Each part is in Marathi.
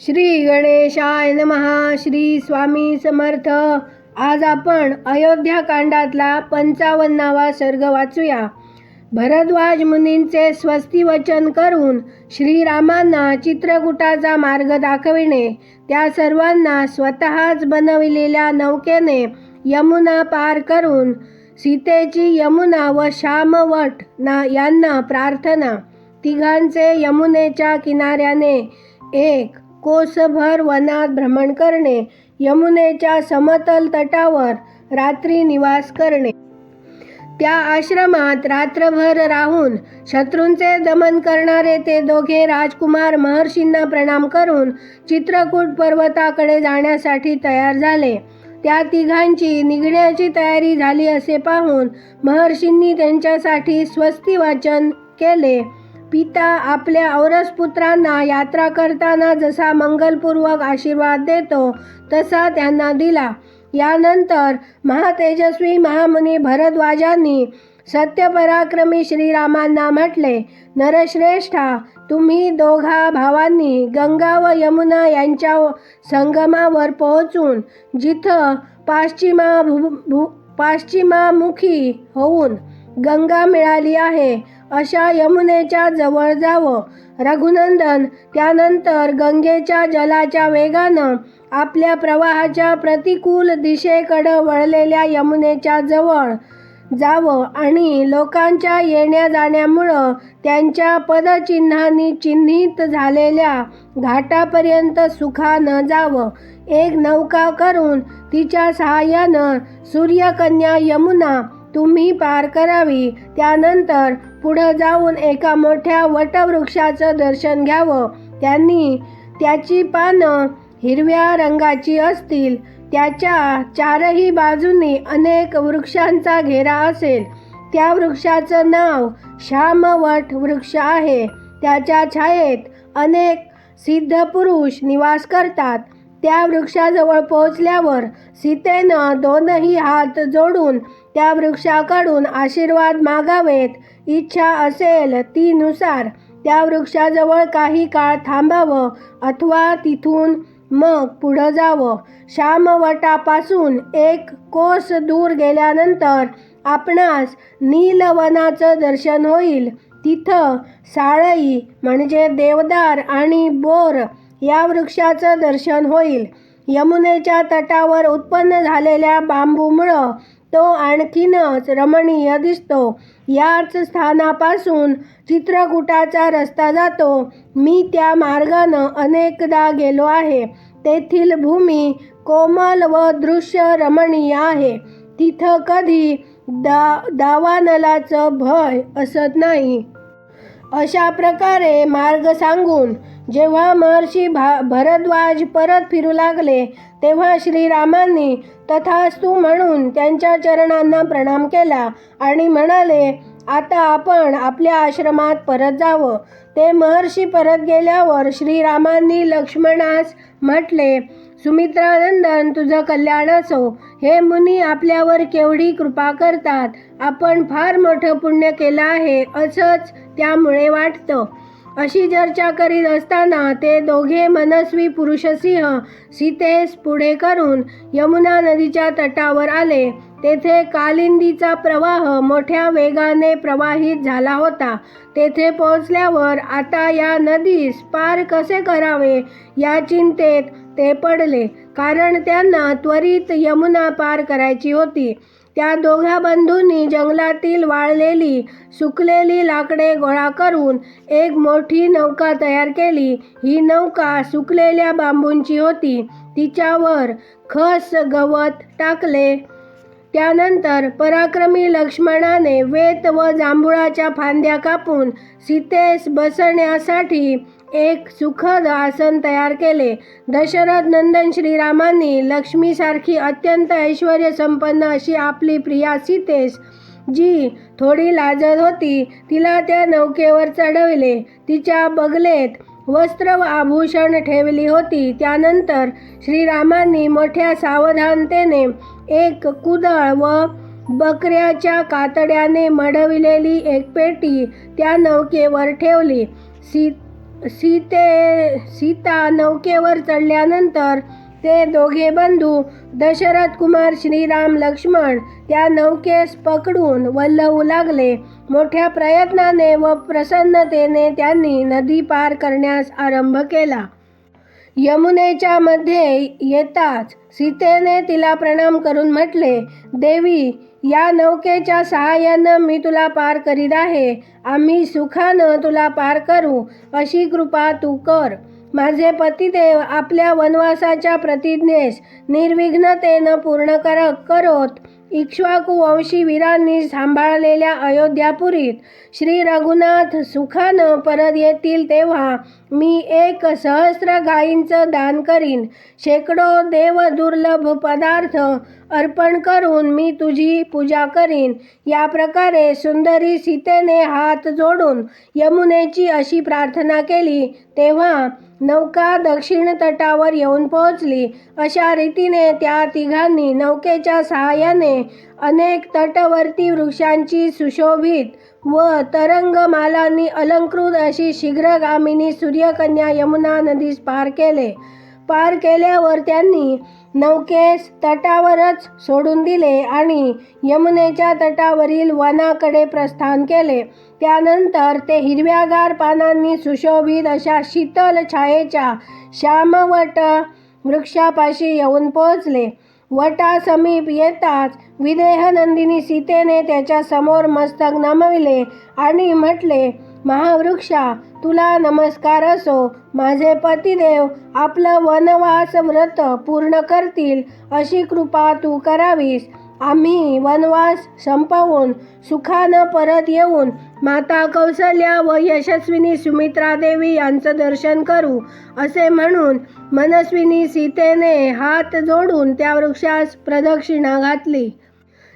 श्री गणेशाय नमहा श्री स्वामी समर्थ. आज आपण अयोध्याकांडातला पंचावन्नावा सर्ग वाचूया. भरद्वाज मुनींचे स्वस्ती वचन करून श्रीरामांना चित्रकूटाचा मार्ग दाखविणे. त्या सर्वांना स्वतःच बनविलेल्या नौकेने यमुना पार करून सीतेची यमुना व श्यामवट ना यांना प्रार्थना. तिघांचे यमुनेच्या किनाऱ्याने एक कोसभर वनात भ्रमण करणे यमुनेच्या समतल तटावर रात्री निवास करणे. त्या आश्रमात रात्रभर राहून शत्रूंचे दमन करणारे ते दोघे राजकुमार महर्षींना प्रणाम करून चित्रकूट पर्वताकडे जाण्यासाठी तयार झाले. त्या तिघांची निघण्याची तयारी झाली असे पाहून महर्षींनी त्यांच्यासाठी स्वस्ती वाचन केले. पिता आपल्या औरस पुत्रांना यात्रा करताना जसा मंगलपूर्वक आशीर्वाद देतो तसा त्यांना दिला. यानंतर महातेजस्वी महामुनी भरद्वाजांनी सत्यपराक्रमी श्रीरामांना म्हटले नरश्रेष्ठा तुम्ही दोघा भावांनी गंगा व यमुना यांच्या संगमावर पोहोचून जिथं पाश्चिमा भू भू पाश्चिमामुखी होऊन गंगा मिळाली आहे. अशा यमुनेच्या जवळ जावं. रघुनंदन त्यानंतर गंगेच्या जलाच्या वेगानं आपल्या प्रवाहाच्या प्रतिकूल दिशेकडं वळलेल्या यमुनेच्या जवळ जावं आणि लोकांच्या येण्या जाण्यामुळं त्यांच्या पदचिन्हांनी चिन्हित झालेल्या घाटापर्यंत सुखानं जावं. एक नौका करून तिच्या सहाय्यानं सूर्यकन्या यमुना तुम्ही पार करावी. त्यानंतर पुढं जाऊन एका मोठ्या वटवृक्षाचं दर्शन घ्यावं. त्यांनी त्याची पानं हिरव्या रंगाची असतील. त्याच्या चारही बाजूनी अनेक वृक्षांचा घेरा असेल. त्या वृक्षाचं नाव श्यामवट वृक्ष आहे. त्याच्या छायेत अनेक सिद्ध पुरुष निवास करतात. त्या वृक्षाजवळ पोहोचल्यावर सीतेनं दोनही हात जोडून त्या वृक्षाकडून आशीर्वाद मागावेत. इच्छा असेल तीनुसार त्या वृक्षाजवळ काही काळ थांबावं अथवा तिथून मग पुढं जावं. श्यामवटापासून एक कोस दूर गेल्यानंतर आपणास नीलवनाचं दर्शन होईल. तिथं साळई म्हणजे देवदार आणि बोर या वृक्षाचं दर्शन होईल. यमुनेच्या तटावर उत्पन्न झालेल्या बांबूमुळं तो आणखीनच रमणीय दिसतो. याच स्थानापासून चित्रकूटाचा रस्ता जातो. मी त्या मार्गानं अनेकदा गेलो आहे. तेथील भूमी कोमल व दृश्य रमणीय आहे. तिथं कधी दा दावानलाचं भय असत नाही. अशा प्रकारे मार्ग सांगून जेव्हा महर्षी भा भरद्वाज परत फिरू लागले तेव्हा श्रीरामांनी तथास्तू म्हणून त्यांच्या चरणांना प्रणाम केला आणि म्हणाले आता आपण आपल्या आश्रमात परत जावं. ते महर्षी परत गेल्यावर श्रीरामांनी लक्ष्मणास म्हटले सुमित्रानंदन तुझं कल्याण असो. हे मुनी आपल्यावर केवढी कृपा करतात. आपण फार मोठं पुण्य केलं आहे असंच त्यामुळे वाटतं अशी चर्चा करीत असताना ते दोघे मनस्वी पुरुषसिंह सीतेस पुढे करून यमुना नदीच्या तटावर आले. तेथे कालिंदीचा प्रवाह मोठ्या वेगाने प्रवाहित झाला होता. तेथे पोहोचल्यावर आता या नदीस पार कसे करावे या चिंतेत ते पडले कारण त्यांना त्वरित यमुना पार करायची होती. त्या दोघा बंधूंनी जंगलातील वाळलेली सुकलेली लाकडे गोळा करून एक मोठी नौका तयार केली. ही नौका सुकलेल्या बांबूंची होती. तिच्यावर खस गवत टाकले. त्यानंतर पराक्रमी लक्ष्मणाने वेत व जांभुळाच्या फांद्या कापून सीतेस बसण्यासाठी एक सुखद आसन तयार केले. दशरथ नंदन श्रीरामांनी लक्ष्मीसारखी अत्यंत ऐश्वर संपन्न अशी आपली प्रिया सीतेस जी थोडी लाजत होती तिला त्या नौकेवर चढविले. तिच्या बगलेत वस्त्र व आभूषण ठेवली होती. त्यानंतर श्रीरामांनी मोठ्या सावधानतेने एक कुदळ व बकऱ्याच्या कातड्याने मढविलेली एक पेटी त्या नौकेवर ठेवली. सी सीते सीता नौकेवर चढल्यानंतर ते दोघे बंधू दशरथ कुमार श्रीराम लक्ष्मण त्या नौकेस पकडून वल्लवू लागले. मोठ्या प्रयत्नाने व प्रसन्नतेने त्यांनी नदी पार करण्यास आरंभ केला. यमुनेच्या मध्ये येताच सीतेने तिला प्रणाम करून म्हटले देवी या नौकेच्या सहाय्यानं मी तुला पार करीत आहे. आम्ही सुखानं तुला पार करू. अशी कृपा तू कर. माझे पतिदेव आपल्या वनवासाच्या प्रतिज्ञेस निर्विघ्नतेनं पूर्ण कर करोत. इक्ष्वाकुवंशी वीरांनी सांभाळलेल्या अयोध्यापुरीत श्री रघुनाथ सुखानं परत येतील तेव्हा मी एक सहस्र गायींचं दान करीन. शेकडो देव दुर्लभ पदार्थ अर्पण करून मी तुझी पूजा करीन. या प्रकारे सुंदरी सीतेने हात जोडून यमुनेची अशी प्रार्थना केली. तेव्हा नौका दक्षिण तटावर येऊन पोहोचली. अशा रीतीने त्या तिघांनी नौकेच्या सहाय्याने अनेक तटवर्ती वृक्षांची सुशोभित व तरंगमालांनी अलंकृत अशी शीघ्रगामिनी सूर्यकन्या यमुना नदीस पार केले. पार केल्यावर त्यांनी नौकेस तटावरच सोडून दिले आणि यमुनेच्या तटावरील वनाकडे प्रस्थान केले. त्यानंतर ते हिरव्यागार पानांनी सुशोभित अशा शीतल छायेच्या श्यामवट वृक्षापाशी येऊन पोहोचले. वटासमीप येताच विदेहनंदिनी सीतेने त्याच्यासमोर मस्तक नमविले आणि म्हटले महावृक्षा तुला नमस्कार असो. माझे पतिदेव आपलं वनवास व्रत पूर्ण करतील अशी कृपा तू करावीस. आम्ही वनवास संपवून सुखानं परत येऊन माता कौसल्या व यशस्विनी सुमित्रा देवी यांचं दर्शन करू असे म्हणून मनस्विनी सीतेने हात जोडून त्या वृक्षास प्रदक्षिणा घातली.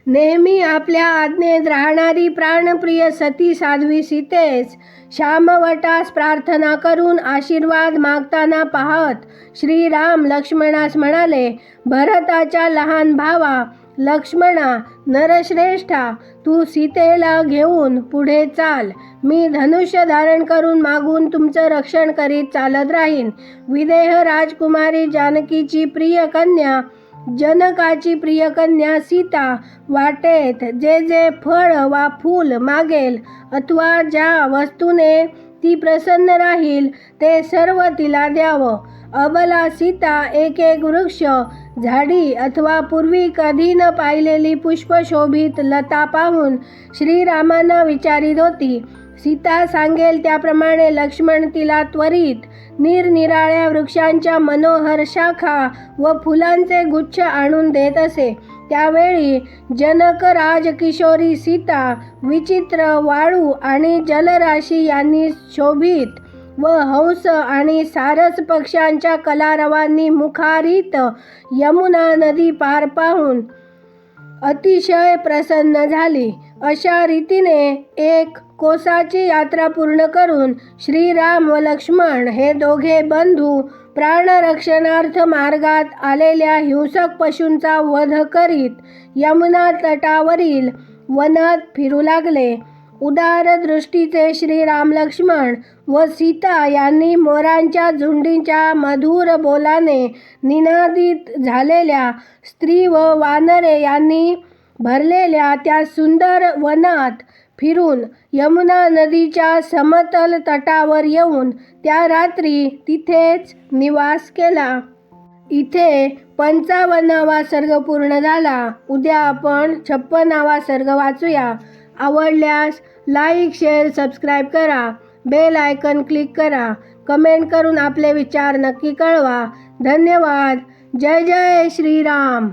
नेहमी आपल्या आज्ञेत राहणारी प्राणप्रिय सती साध्वी सीतेस श्यामवटास प्रार्थना करून आशीर्वाद मागताना पाहत श्रीराम लक्ष्मणास म्हणाले भरताच्या लहान भावा लक्ष्मणा नरश्रेष्ठा तू सीतेला घेऊन पुढे चाल. मी धनुष्य धारण करून मागून तुमचं रक्षण करीत चालत राहीन. विदेह राजकुमारी जानकीची प्रिय कन्या जनकाची प्रिय कन्या सीता वाटेत जे जे फळ वा फूल मागेल अथवा ज्या वस्तूने ती प्रसन्न राहील ते सर्व तिला द्यावं. अबला सीता एक एक वृक्ष झाडी अथवा पूर्वी कधी न पाहिलेली पुष्पशोभित लता पाहून श्रीरामांना विचारित होती. सीता सांगेल त्याप्रमाणे लक्ष्मण तिला त्वरित निरनिराळ्या वृक्षांच्या मनोहर शाखा व फुलांचे गुच्छ आणून देत असे. त्यावेळी जनक राजकिशोरी सीता विचित्र वाळू आणि जलराशी यांनी शोभित व हंस आणि सारस पक्ष्यांच्या कलारवांनी मुखारित यमुना नदी पार पाहून अतिशय प्रसन्न झाली. अशा रीतीने एक कोसाची यात्रा पूर्ण करून श्रीराम व लक्ष्मण हे दोघे बंधू प्राणरक्षणार्थ मार्गात आलेल्या हिंसक पशूंचा वध करीत यमुना तटावरील वनात फिरू लागले. उदार दृष्टीचे श्रीराम लक्ष्मण व सीता यांनी मोरांच्या झुंडीच्या मधुर बोलाने निनादित झालेल्या स्त्री व वानरे यांनी भरलेल्या त्या सुंदर वनात फिरून यमुना नदीच्या समतल तटावर येऊन त्या रात्री तिथेच निवास केला. इथे पंचावन्नावा सर्ग पूर्ण झाला. उद्या आपण छप्पनावा सर्ग वाचूया. आवडल्यास लाईक शेअर सबस्क्राईब करा. बेल आयकन क्लिक करा. कमेंट करून आपले विचार नक्की कळवा. धन्यवाद. जय जय श्रीराम.